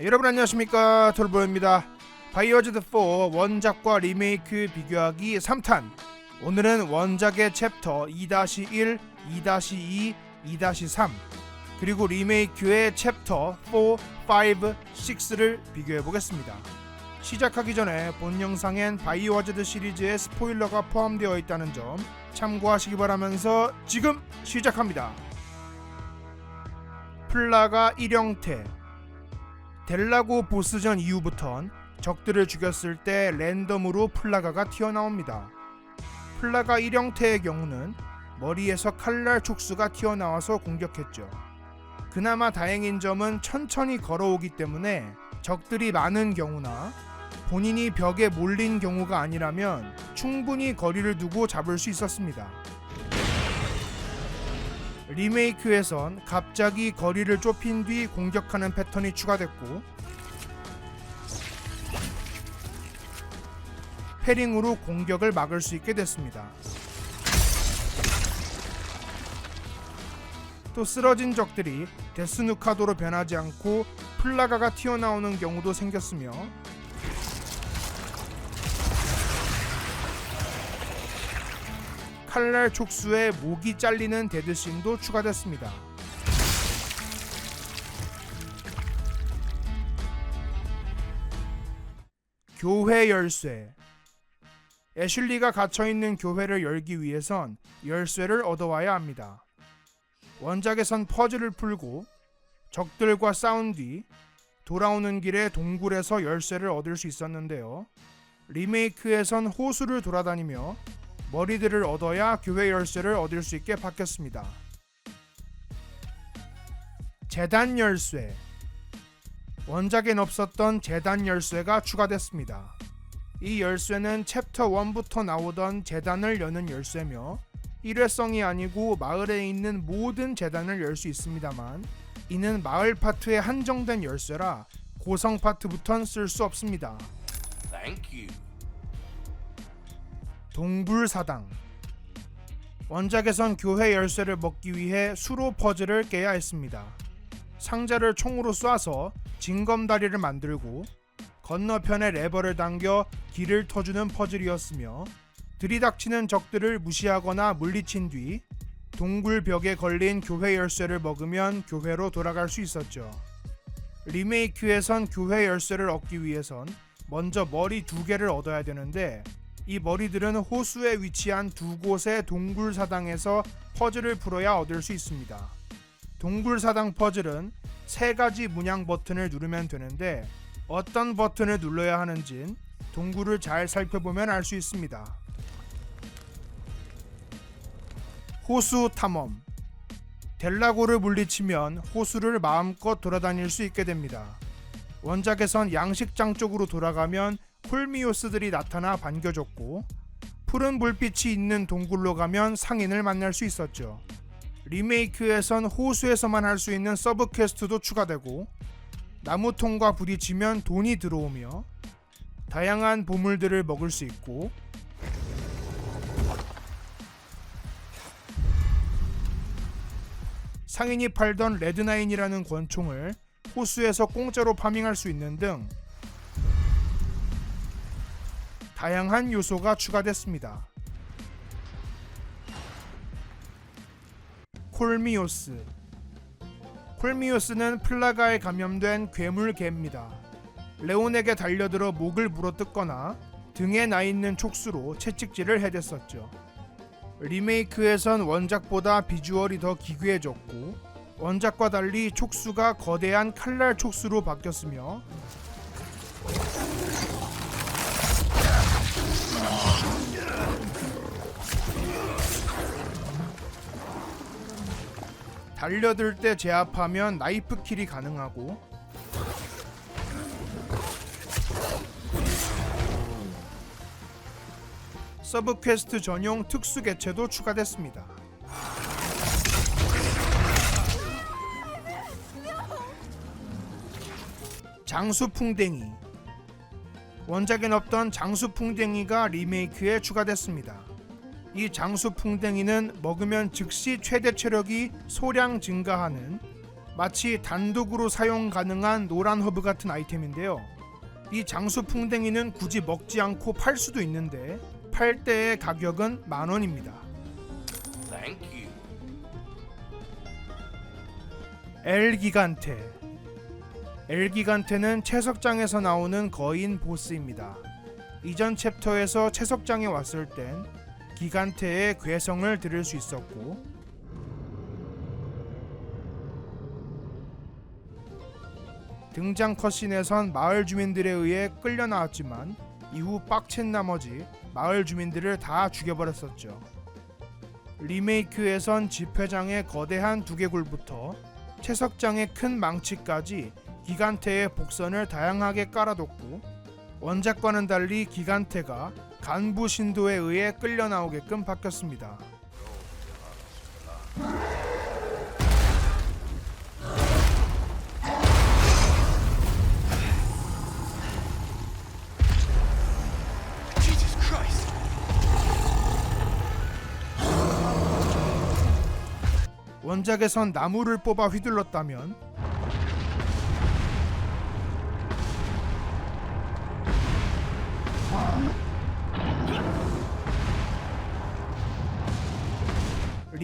여러분 안녕하십니까? 톨보입니다. 바이오즈드 4 원작과 리메이크 비교하기 3탄. 오늘은 원작의 챕터 2-1, 2-2, 2-3 그리고 리메이크의 챕터 4, 5, 6를 비교해 보겠습니다. 시작하기 전에 본 영상엔 바이오하자드 시리즈의 스포일러가 포함되어 있다는 점 참고하시기 바라면서 지금 시작합니다. 플라가 1형태 델라고 보스전 이후부턴 적들을 죽였을 때 랜덤으로 플라가가 튀어나옵니다. 플라가 1형태의 경우는 머리에서 칼날 촉수가 튀어나와서 공격했죠. 그나마 다행인 점은 천천히 걸어오기 때문에 적들이 많은 경우나 본인이 벽에 몰린 경우가 아니라면 충분히 거리를 두고 잡을 수 있었습니다. 리메이크에선 갑자기 거리를 좁힌 뒤 공격하는 패턴이 추가됐고 패링으로 공격을 막을 수 있게 됐습니다. 또 쓰러진 적들이 데스누카도로 변하지 않고 플라가가 튀어나오는 경우도 생겼으며 칼날 촉수에 목이 잘리는 데드씬도 추가됐습니다. 교회 열쇠 애슐리가 갇혀있는 교회를 열기 위해선 열쇠를 얻어와야 합니다. 원작에선 퍼즐을 풀고 적들과 싸운 뒤 돌아오는 길에 동굴에서 열쇠를 얻을 수 있었는데요. 리메이크에선 호수를 돌아다니며 머리들을 얻어야 교회 열쇠를 얻을 수 있게 바뀌었습니다. 재단 열쇠 원작엔 없었던 재단 열쇠가 추가됐습니다. 이 열쇠는 챕터 1부터 나오던 재단을 여는 열쇠며 일회성이 아니고 마을에 있는 모든 재단을 열 수 있습니다만 이는 마을 파트에 한정된 열쇠라 고성 파트부턴 쓸 수 없습니다. Thank you. 동불사당 원작에선 교회 열쇠를 먹기 위해 수로 퍼즐을 깨야 했습니다. 상자를 총으로 쏴서 징검다리를 만들고 건너편에 레버를 당겨 길을 터주는 퍼즐이었으며 들이닥치는 적들을 무시하거나 물리친 뒤 동굴 벽에 걸린 교회 열쇠를 먹으면 교회로 돌아갈 수 있었죠. 리메이크에선 교회 열쇠를 얻기 위해선 먼저 머리 두 개를 얻어야 되는데 이 머리들은 호수에 위치한 두 곳의 동굴 사당에서 퍼즐을 풀어야 얻을 수 있습니다. 동굴 사당 퍼즐은 세 가지 문양 버튼을 누르면 되는데 어떤 버튼을 눌러야 하는진 동굴을 잘 살펴보면 알 수 있습니다. 호수 탐험 델라고를 물리치면 호수를 마음껏 돌아다닐 수 있게 됩니다. 원작에선 양식장 쪽으로 돌아가면 콜미오스들이 나타나 반겨줬고 푸른 불빛이 있는 동굴로 가면 상인을 만날 수 있었죠. 리메이크에선 호수에서만 할 수 있는 서브 퀘스트도 추가되고 나무통과 부딪히면 돈이 들어오며 다양한 보물들을 먹을 수 있고 상인이 팔던 레드나인이라는 권총을 호수에서 공짜로 파밍할 수 있는 등 다양한 요소가 추가됐습니다. 콜미오스 콜미오스는 플라가에 감염된 괴물개입니다. 레온에게 달려들어 목을 물어뜯거나 등에 나 있는 촉수로 채찍질을 해댔었죠. 리메이크에선 원작보다 비주얼이 더 기괴해졌고 원작과 달리 촉수가 거대한 칼날 촉수로 바뀌었으며 달려들 때 제압하면 나이프 킬이 가능하고 서브 퀘스트 전용 특수 개체도 추가됐습니다. 장수풍뎅이 원작엔 없던 장수풍뎅이가 리메이크에 추가됐습니다. 이 장수풍뎅이는 먹으면 즉시 최대 체력이 소량 증가하는 마치 단독으로 사용 가능한 노란 허브 같은 아이템인데요. 이 장수 풍뎅이는 굳이 먹지 않고 팔 수도 있는데 팔 때의 가격은 만 원입니다. Thank you. 엘 기간테 엘 기간테는 채석장에서 나오는 거인 보스입니다. 이전 챕터에서 채석장에 왔을 땐 기간테의 괴성을 들을 수 있었고 등장 컷신에선 마을 주민들에 의해 끌려 나왔지만 이후 빡친 나머지 마을 주민들을 다 죽여버렸었죠. 리메이크에선 집회장의 거대한 두개굴부터 채석장의 큰 망치까지 기간테의 복선을 다양하게 깔아뒀고 원작과는 달리 기간테가 간부 신도에 의해 끌려 나오게끔 바뀌었습니다. 원작에선 나무를 뽑아 휘둘렀다면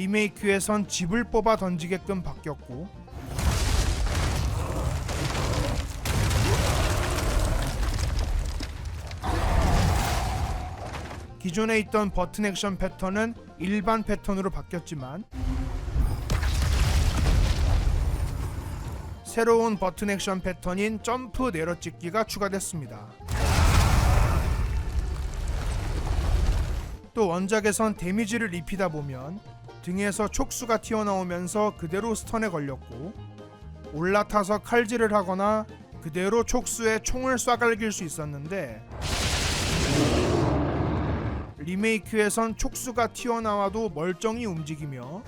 리메이크에선 집을 뽑아 던지게끔 바뀌었고 기존에 있던 버튼 액션 패턴은 일반 패턴으로 바뀌었지만 새로운 버튼 액션 패턴인 점프 내려찍기가 추가됐습니다. 또 원작에선 데미지를 입히다 보면 등에서 촉수가 튀어나오면서 그대로 스턴에 걸렸고 올라타서 칼질을 하거나 그대로 촉수에 총을 쏴갈길 수 있었는데 리메이크에선 촉수가 튀어나와도 멀쩡히 움직이며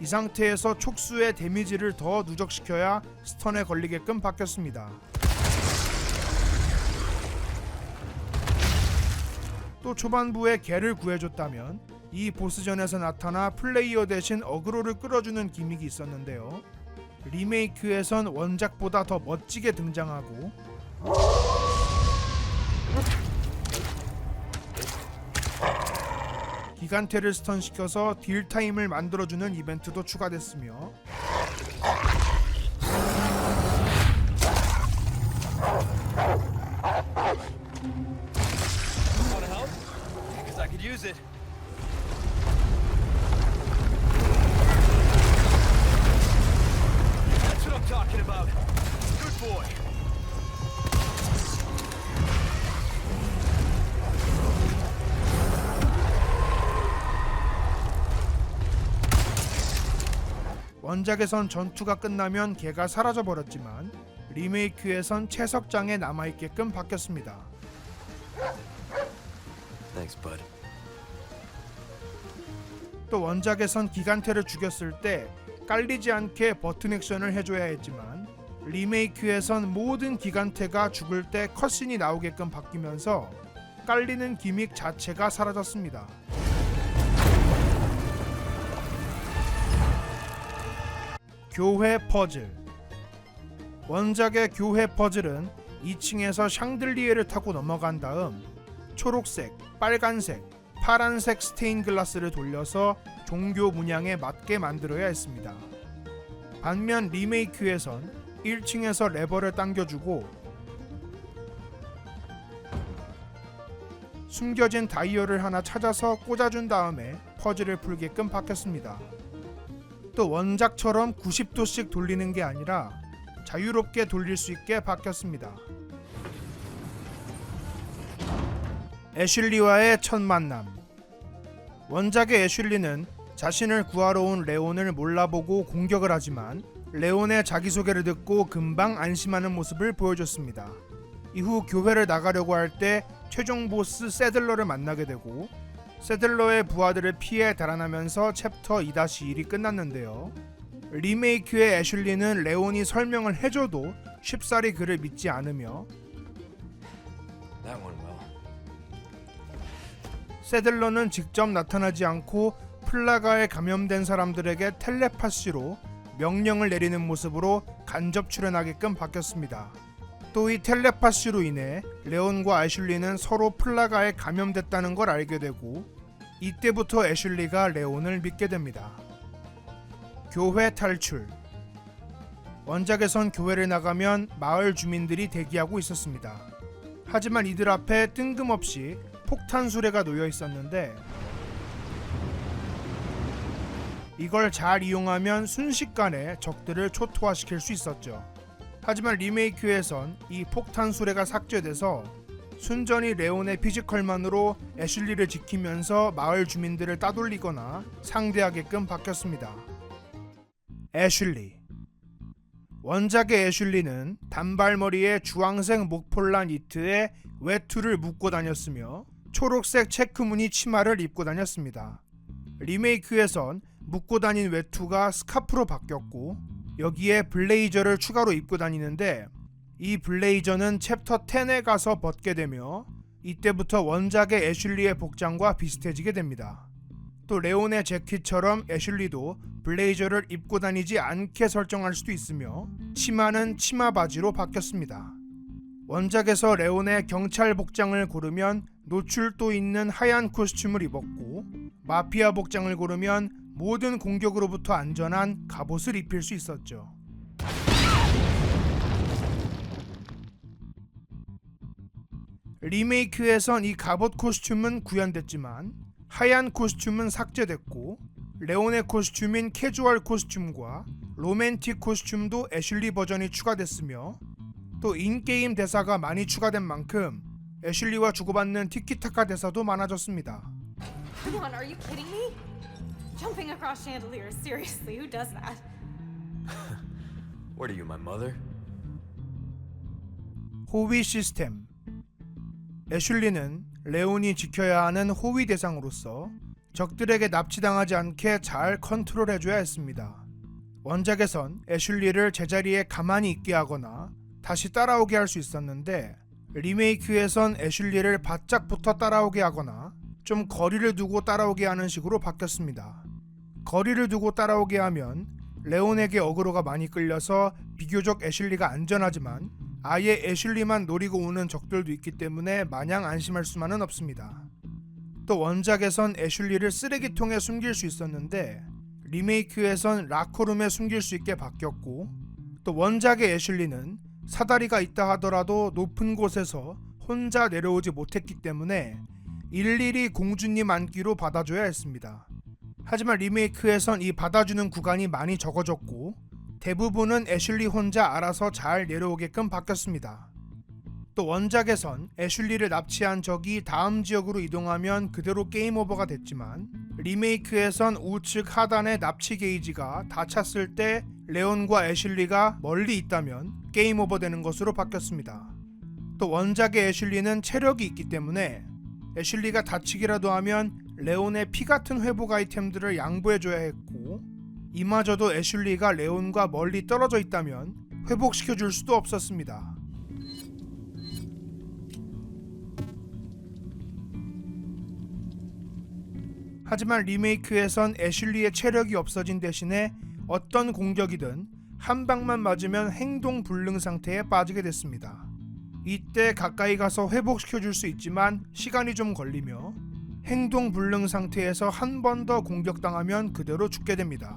이 상태에서 촉수의 데미지를 더 누적시켜야 스턴에 걸리게끔 바뀌었습니다. 또 초반부에 개를 구해줬다면 이 보스전에서 나타나 플레이어 대신 어그로를 끌어주는 기믹이 있었는데요. 리메이크에선 원작보다 더 멋지게 등장하고 기간테를 스턴시켜서 딜 타임을 만들어주는 이벤트도 추가됐으며 use it. That's what I'm talking about. Good boy. 원작에선 전투가 끝나면 개가 사라져 버렸지만 리메이크에선 채석장에 남아 있게끔 바뀌었습니다. Thanks, bud. 또 원작에선 기간테를 죽였을 때 깔리지 않게 버튼 액션을 해줘야 했지만 리메이크에선 모든 기간테가 죽을 때 컷신이 나오게끔 바뀌면서 깔리는 기믹 자체가 사라졌습니다. 교회 퍼즐 원작의 교회 퍼즐은 2층에서 샹들리에를 타고 넘어간 다음 초록색, 빨간색, 파란색 스테인 글라스를 돌려서 종교 문양에 맞게 만들어야 했습니다. 반면 리메이크에선 1층에서 레버를 당겨주고 숨겨진 다이얼을 하나 찾아서 꽂아준 다음에 퍼즐을 풀게끔 바뀌었습니다. 또 원작처럼 90도씩 돌리는 게 아니라 자유롭게 돌릴 수 있게 바뀌었습니다. 애슐리와의 첫 만남. 원작의 애슐리는 자신을 구하러 온 레온을 몰라보고 공격을 하지만 레온의 자기소개를 듣고 금방 안심하는 모습을 보여줬습니다. 이후 교회를 나가려고 할 때 최종 보스 세들러를 만나게 되고 세들러의 부하들을 피해 달아나면서 챕터 2-1이 끝났는데요. 리메이크의 애슐리는 레온이 설명을 해줘도 쉽사리 그를 믿지 않으며. 세들러는 직접 나타나지 않고 플라가에 감염된 사람들에게 텔레파시로 명령을 내리는 모습으로 간접 출연하게끔 바뀌었습니다. 또 이 텔레파시로 인해 레온과 애슐리는 서로 플라가에 감염됐다는 걸 알게 되고 이때부터 애슐리가 레온을 믿게 됩니다. 교회 탈출 원작에선 교회를 나가면 마을 주민들이 대기하고 있었습니다. 하지만 이들 앞에 뜬금없이 폭탄 수레가 놓여 있었는데 이걸 잘 이용하면 순식간에 적들을 초토화시킬 수 있었죠. 하지만 리메이크에선 이 폭탄 수레가 삭제돼서 순전히 레온의 피지컬만으로 애슐리를 지키면서 마을 주민들을 따돌리거나 상대하게끔 바뀌었습니다. 애슐리 원작의 애슐리는 단발머리에 주황색 목폴란 니트에 외투를 묶고 다녔으며 초록색 체크무늬 치마를 입고 다녔습니다. 리메이크에선 묶고 다닌 외투가 스카프로 바뀌었고 여기에 블레이저를 추가로 입고 다니는데 이 블레이저는 챕터 10에 가서 벗게 되며 이때부터 원작의 애슐리의 복장과 비슷해지게 됩니다. 또 레온의 재킷처럼 애슐리도 블레이저를 입고 다니지 않게 설정할 수도 있으며 치마는 치마 바지로 바뀌었습니다. 원작에서 레온의 경찰 복장을 고르면 노출도 있는 하얀 코스튬을 입었고 마피아 복장을 고르면 모든 공격으로부터 안전한 갑옷을 입힐 수 있었죠. 리메이크에선 이 갑옷 코스튬은 구현됐지만 하얀 코스튬은 삭제됐고 레온의 코스튬인 캐주얼 코스튬과 로맨틱 코스튬도 애슐리 버전이 추가됐으며 또 인게임 대사가 많이 추가된 만큼 애슐리와 주고받는 티키타카 대사도 많아졌습니다. Come on, are you kidding me? Jumping across chandeliers, seriously, who does that? What are you, my mother? 호위 시스템 애슐리는 레온이 지켜야 하는 호위 대상으로서 적들에게 납치당하지 않게 잘 컨트롤해줘야 했습니다. 원작에선 애슐리를 제자리에 가만히 있게 하거나 다시 따라오게 할 수 있었는데 리메이크에선 애슐리를 바짝부터 따라오게 하거나 좀 거리를 두고 따라오게 하는 식으로 바뀌었습니다. 거리를 두고 따라오게 하면 레온에게 어그로가 많이 끌려서 비교적 애슐리가 안전하지만 아예 애슐리만 노리고 오는 적들도 있기 때문에 마냥 안심할 수만은 없습니다. 또 원작에선 애슐리를 쓰레기통에 숨길 수 있었는데 리메이크에선 라커룸에 숨길 수 있게 바뀌었고 또 원작의 애슐리는 사다리가 있다 하더라도 높은 곳에서 혼자 내려오지 못했기 때문에 일일이 공주님 안기로 받아줘야 했습니다. 하지만 리메이크에선 이 받아주는 구간이 많이 적어졌고 대부분은 애슐리 혼자 알아서 잘 내려오게끔 바뀌었습니다. 또 원작에선 애슐리를 납치한 적이 다음 지역으로 이동하면 그대로 게임 오버가 됐지만 리메이크에선 우측 하단의 납치 게이지가 다 찼을 때 레온과 애슐리가 멀리 있다면 게임 오버 되는 것으로 바뀌었습니다. 또 원작의 애슐리는 체력이 있기 때문에 애슐리가 다치기라도 하면 레온의 피 같은 회복 아이템들을 양보해줘야 했고 이마저도 애슐리가 레온과 멀리 떨어져 있다면 회복시켜줄 수도 없었습니다. 하지만 리메이크에선 애슐리의 체력이 없어진 대신에 어떤 공격이든 한 방만 맞으면 행동 불능 상태에 빠지게 됐습니다. 이때 가까이 가서 회복시켜 줄 수 있지만 시간이 좀 걸리며 행동 불능 상태에서 한 번 더 공격당하면 그대로 죽게 됩니다.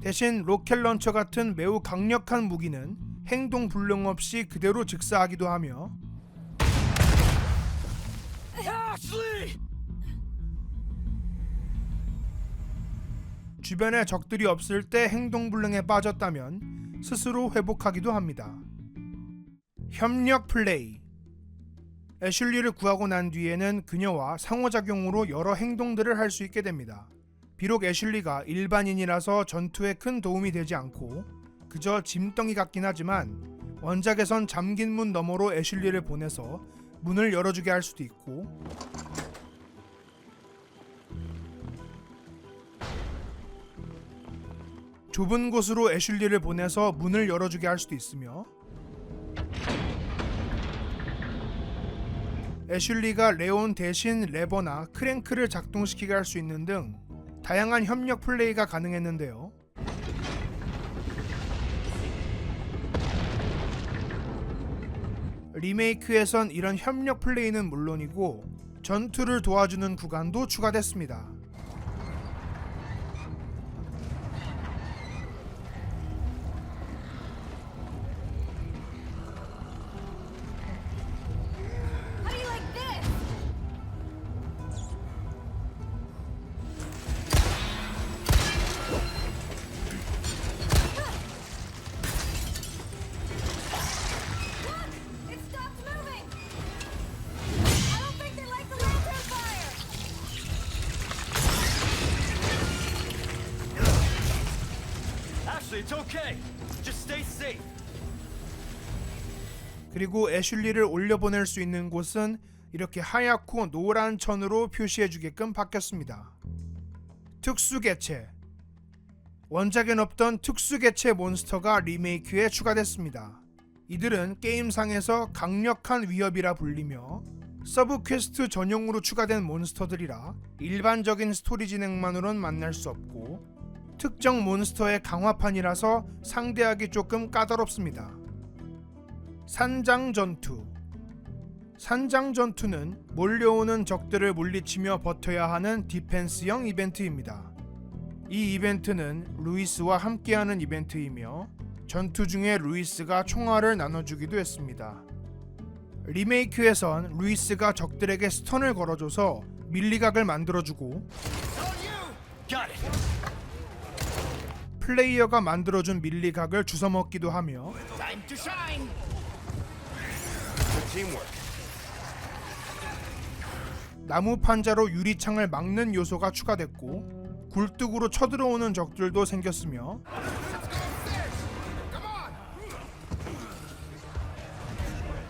대신 로켓 런처 같은 매우 강력한 무기는 행동 불능 없이 그대로 즉사하기도 하며! 주변에 적들이 없을 때 행동 불능에 빠졌다면 스스로 회복하기도 합니다. 협력 플레이 애슐리를 구하고 난 뒤에는 그녀와 상호작용으로 여러 행동들을 할 수 있게 됩니다. 비록 애슐리가 일반인이라서 전투에 큰 도움이 되지 않고 그저 짐덩이 같긴 하지만 원작에선 잠긴 문 너머로 애슐리를 보내서 문을 열어주게 할 수도 있고 좁은 곳으로 애슐리를 보내서 문을 열어주게 할 수도 있으며 애슐리가 레온 대신 레버나 크랭크를 작동시키게 할 수 있는 등 다양한 협력 플레이가 가능했는데요. 리메이크에선 이런 협력 플레이는 물론이고 전투를 도와주는 구간도 추가됐습니다. It's okay. Just stay safe. 그리고 애슐리를 올려보낼 수 있는 곳은 이렇게 하얗고 노란 천으로 표시해주게끔 바뀌었습니다. 특수개체 원작엔 없던 특수개체 몬스터가 리메이크에 추가됐습니다. 이들은 게임상에서 강력한 위협이라 불리며 서브 퀘스트 전용으로 추가된 몬스터들이라 일반적인 스토리 진행만으론 만날 수 없고 특정 몬스터의 강화판이라서 상대하기 조금 까다롭습니다. 산장 전투 산장 전투는 몰려오는 적들을 물리치며 버텨야 하는 디펜스형 이벤트입니다. 이 이벤트는 루이스와 함께하는 이벤트이며 전투 중에 루이스가 총알을 나눠주기도 했습니다. 리메이크에선 루이스가 적들에게 스턴을 걸어줘서 밀리각을 만들어주고. 플레이어가 만들어준 밀리각을 주워먹기도 하며 Time to shine. Good teamwork. 나무 판자로 유리창을 막는 요소가 추가됐고 굴뚝으로 쳐들어오는 적들도 생겼으며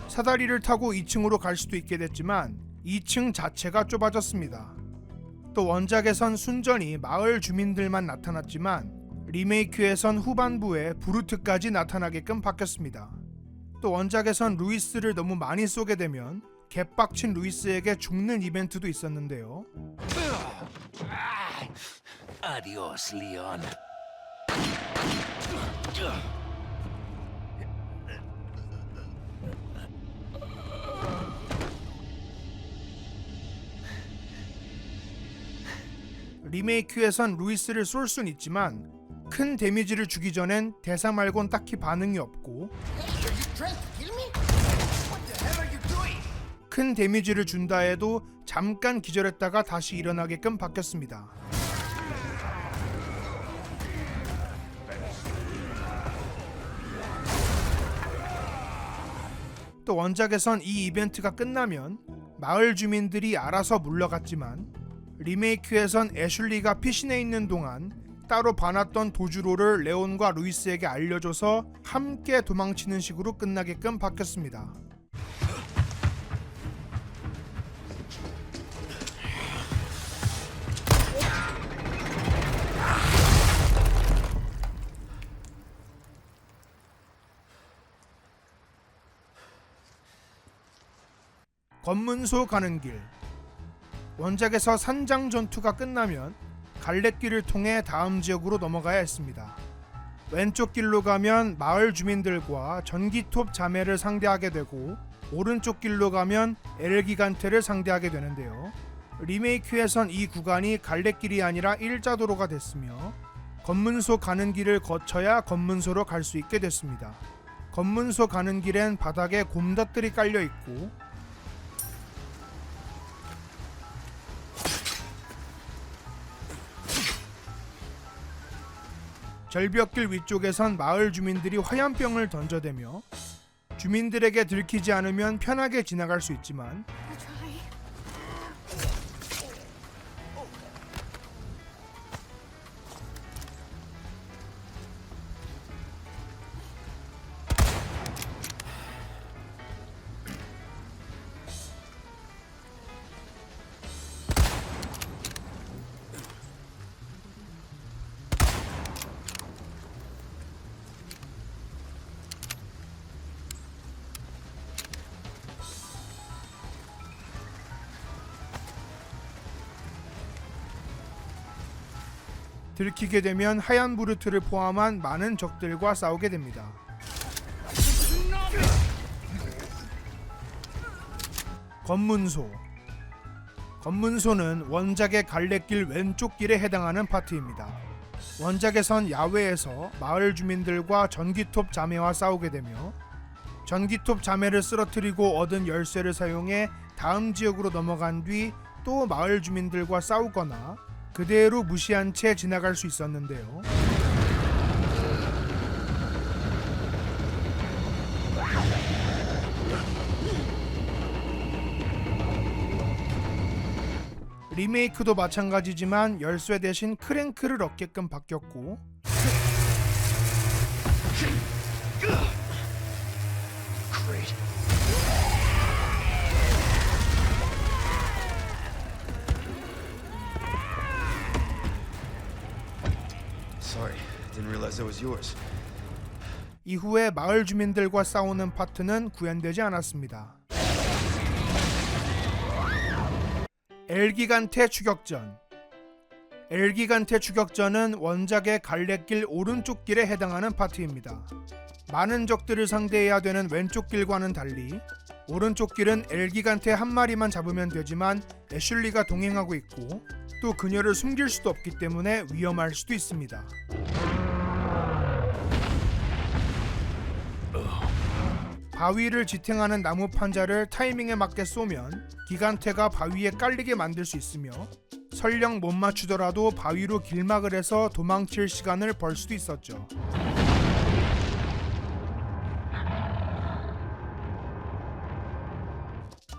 사다리를 타고 2층으로 갈 수도 있게 됐지만 2층 자체가 좁아졌습니다. 또 원작에선 순전히 마을 주민들만 나타났지만 리메이크에선 후반부에 브루트까지 나타나게끔 바뀌었습니다. 또 원작에선 루이스를 너무 많이 쏘게 되면 개빡친 루이스에게 죽는 이벤트도 있었는데요. Adios, Leon. 리메이크에선 루이스를 쏠 순 있지만 큰 데미지를 주기 전엔 대사 말곤 딱히 반응이 없고 큰 데미지를 준다 해도 잠깐 기절했다가 다시 일어나게끔 바뀌었습니다. 또 원작에선 이 이벤트가 끝나면 마을 주민들이 알아서 물러갔지만 리메이크에선 애슐리가 피신해 있는 동안 따로 봐놨던 도주로를 레온과 루이스에게 알려줘서 함께 도망치는 식으로 끝나게끔 바뀌었습니다. 검문소 가는 길 원작에서 산장 전투가 끝나면 갈래길을 통해 다음 지역으로 넘어가야 했습니다. 왼쪽 길로 가면 마을 주민들과 전기톱 자매를 상대하게 되고 오른쪽 길로 가면 엘기간테를 상대하게 되는데요. 리메이크에선 이 구간이 갈래길이 아니라 일자도로가 됐으며 검문소 가는 길을 거쳐야 검문소로 갈 수 있게 됐습니다. 검문소 가는 길엔 바닥에 곰덧들이 깔려 있고 절벽길 위쪽에선 마을 주민들이 화염병을 던져대며 주민들에게 들키지 않으면 편하게 지나갈 수 있지만 들키게 되면 하얀 부르트를 포함한 많은 적들과 싸우게 됩니다. 검문소 검문소는 원작의 갈래길 왼쪽 길에 해당하는 파트입니다. 원작에선 야외에서 마을 주민들과 전기톱 자매와 싸우게 되며 전기톱 자매를 쓰러뜨리고 얻은 열쇠를 사용해 다음 지역으로 넘어간 뒤 또 마을 주민들과 싸우거나 그대로 무시한 채 지나갈 수 있었는데요. 리메이크도 마찬가지지만 열쇠 대신 크랭크를 얻게끔 바뀌었고 이후에 마을 주민들과 싸우는 파트는 구현되지 않았습니다. 엘기간테 추격전 엘기간테 추격전은 원작의 갈래길 오른쪽 길에 해당하는 파트입니다. 많은 적들을 상대해야 되는 왼쪽 길과는 달리 오른쪽 길은 엘기간테 한 마리만 잡으면 되지만 애슐리가 동행하고 있고 또 그녀를 숨길 수도 없기 때문에 위험할 수도 있습니다. 바위를 지탱하는 나무 판자를 타이밍에 맞게 쏘면 기간테가 바위에 깔리게 만들 수 있으며 설령 못 맞추더라도 바위로 길막을 해서 도망칠 시간을 벌 수도 있었죠.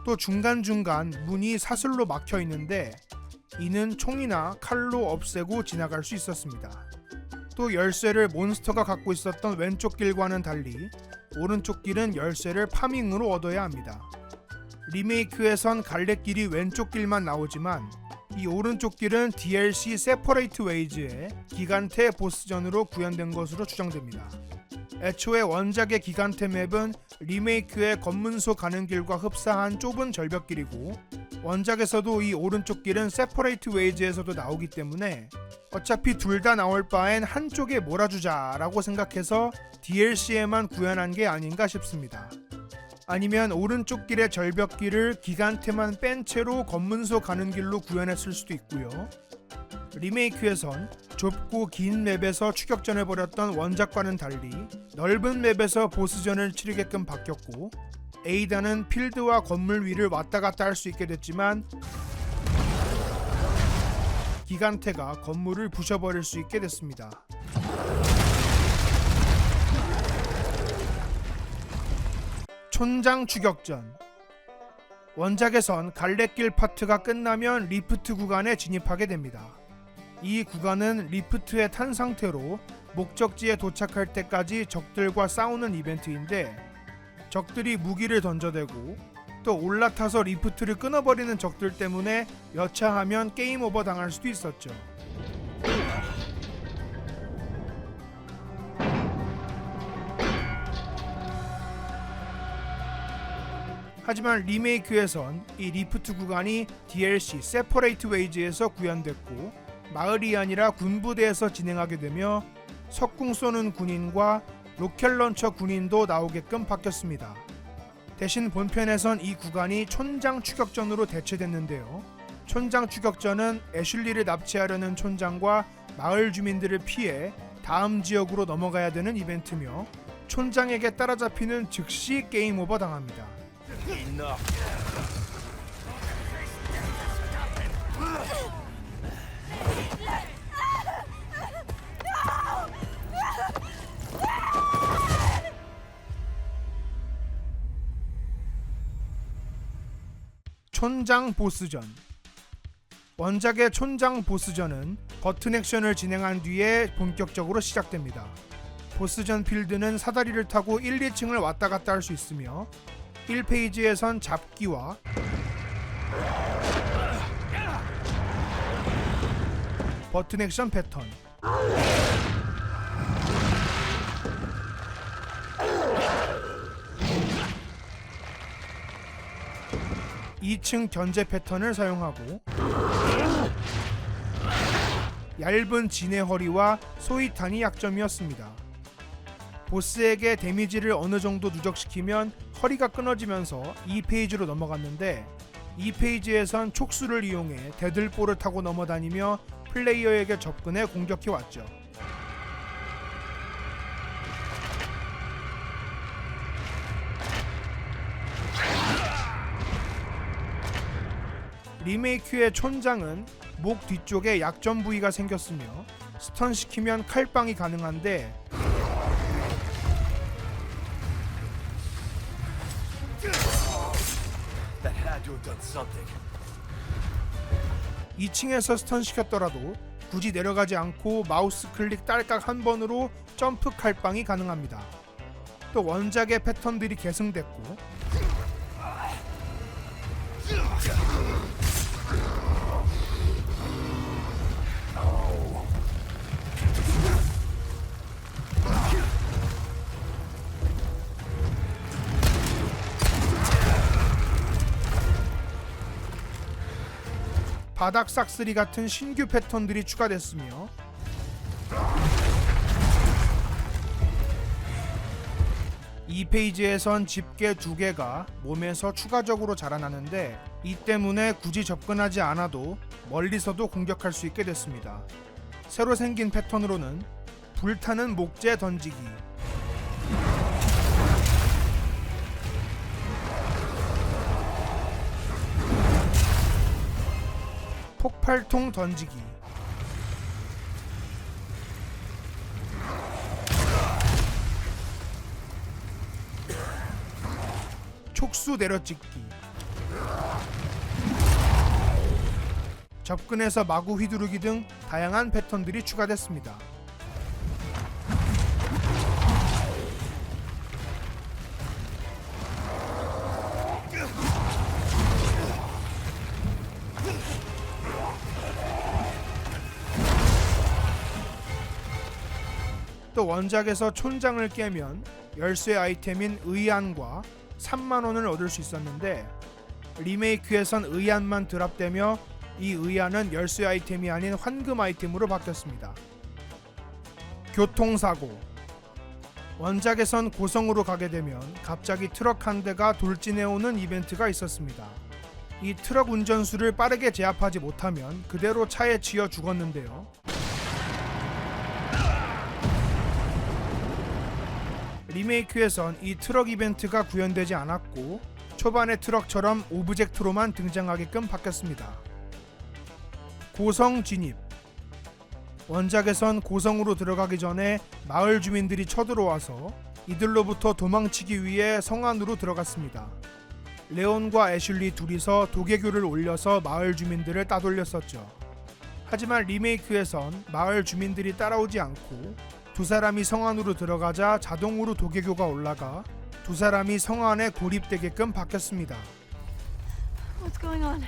또 중간중간 문이 사슬로 막혀 있는데 이는 총이나 칼로 없애고 지나갈 수 있었습니다. 또 열쇠를 몬스터가 갖고 있었던 왼쪽 길과는 달리 오른쪽 길은 열쇠를 파밍으로 얻어야 합니다. 리메이크에선 갈래길이 왼쪽 길만 나오지만 이 오른쪽 길은 DLC 세퍼레이트 웨이즈의 기간테 보스전으로 구현된 것으로 추정됩니다. 애초에 원작의 기간테 맵은 리메이크의 검문소 가는 길과 흡사한 좁은 절벽길이고 원작에서도 이 오른쪽 길은 세퍼레이트 웨이즈에서도 나오기 때문에 어차피 둘 다 나올 바엔 한쪽에 몰아주자라고 생각해서 DLC에만 구현한 게 아닌가 싶습니다. 아니면 오른쪽 길의 절벽길을 기간테만 뺀 채로 검문소 가는 길로 구현했을 수도 있고요. 리메이크에선 좁고 긴 맵에서 추격전을 벌였던 원작과는 달리 넓은 맵에서 보스전을 치르게끔 바뀌었고 에이다는 필드와 건물 위를 왔다 갔다 할 수 있게 됐지만 기간테가 건물을 부셔버릴 수 있게 됐습니다. 촌장 추격전 원작에선 갈래길 파트가 끝나면 리프트 구간에 진입하게 됩니다. 이 구간은 리프트에 탄 상태로 목적지에 도착할 때까지 적들과 싸우는 이벤트인데 적들이 무기를 던져대고 또 올라타서 리프트를 끊어버리는 적들 때문에 여차하면 게임 오버 당할 수도 있었죠. 하지만 리메이크에선 이 리프트 구간이 DLC 세퍼레이트 웨이즈에서 구현됐고 마을이 아니라 군부대에서 진행하게 되며 석궁 쏘는 군인과 로켓 런처 군인도 나오게끔 바뀌었습니다. 대신 본편에선 이 구간이 촌장 추격전으로 대체됐는데요. 촌장 추격전은 애슐리를 납치하려는 촌장과 마을 주민들을 피해 다음 지역으로 넘어가야 되는 이벤트며 촌장에게 따라잡히는 즉시 게임 오버 당합니다. 촌장 보스전 원작의 촌장 보스전은 버튼 액션을 진행한 뒤에 본격적으로 시작됩니다. 보스전 필드는 사다리를 타고 1, 2층을 왔다 갔다 할 수 있으며 1페이지에선 잡기와 버튼 액션 패턴 2층 견제 패턴을 사용하고 얇은 진의 허리와 소이탄이 약점이었습니다. 보스에게 데미지를 어느 정도 누적시키면 허리가 끊어지면서 2페이지로 넘어갔는데 2페이지에선 촉수를 이용해 데들볼을 타고 넘어다니며 플레이어에게 접근해 공격해 왔죠. 리메이크의 촌장은 목 뒤쪽에 약점 부위가 생겼으며 스턴 시키면 칼빵이 가능한데 That had to have done something. 2층에서 스턴 시켰더라도 굳이 내려가지 않고 마우스 클릭 딸깍 한 번으로 점프 칼빵이 가능합니다. 또 원작의 패턴들이 계승됐고 바닥 싹쓸이 같은 신규 패턴들이 추가됐으며 이 페이지에선 집게 두 개가 몸에서 추가적으로 자라나는데 이 때문에 굳이 접근하지 않아도 멀리서도 공격할 수 있게 됐습니다. 새로 생긴 패턴으로는 불타는 목재 던지기, 폭발통 던지기, 촉수 내려찍기, 접근해서 마구 휘두르기 등 다양한 패턴들이 추가됐습니다. 원작에서 촌장을 깨면 열쇠 아이템인 의안과 3만 원을 얻을 수 있었는데 리메이크에선 의안만 드랍되며 이 의안은 열쇠 아이템이 아닌 환금 아이템으로 바뀌었습니다. 교통사고 원작에선 고성으로 가게 되면 갑자기 트럭 한 대가 돌진해 오는 이벤트가 있었습니다. 이 트럭 운전수를 빠르게 제압하지 못하면 그대로 차에 치여 죽었는데요. 리메이크에선 이 트럭 이벤트가 구현되지 않았고 초반의 트럭처럼 오브젝트로만 등장하게끔 바뀌었습니다. 고성 진입 원작에선 고성으로 들어가기 전에 마을 주민들이 쳐들어와서 이들로부터 도망치기 위해 성 안으로 들어갔습니다. 레온과 애슐리 둘이서 도개교를 올려서 마을 주민들을 따돌렸었죠. 하지만 리메이크에선 마을 주민들이 따라오지 않고 두 사람이 성 안으로 들어가자 자동으로 도개교가 올라가 두 사람이 성 안에 고립되게끔 바뀌었습니다. What's going on?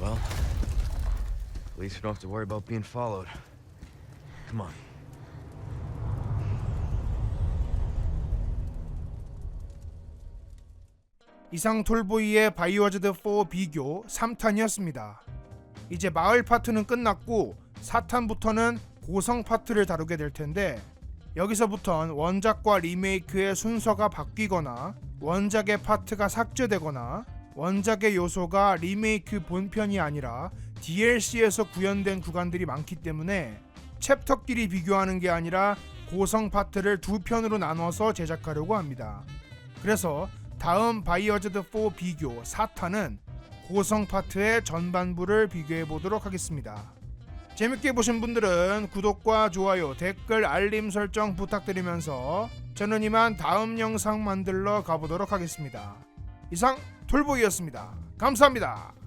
Well, at least we don't have to worry about being followed. Come on. 이상 톨보이의 바이오하자드 4 비교 3탄이었습니다. 이제 마을 파트는 끝났고 4탄부터는 고성 파트를 다루게 될 텐데 여기서부턴 원작과 리메이크의 순서가 바뀌거나 원작의 파트가 삭제되거나 원작의 요소가 리메이크 본편이 아니라 DLC에서 구현된 구간들이 많기 때문에 챕터끼리 비교하는 게 아니라 고성 파트를 두 편으로 나눠서 제작하려고 합니다. 그래서 다음 바이어즈드 4 비교 4탄은 고성 파트의 전반부를 비교해 보도록 하겠습니다. 재밌게 보신 분들은 구독과 좋아요, 댓글, 알림 설정 부탁드리면서 저는 이만 다음 영상 만들러 가보도록 하겠습니다. 이상 톨보이였습니다. 감사합니다.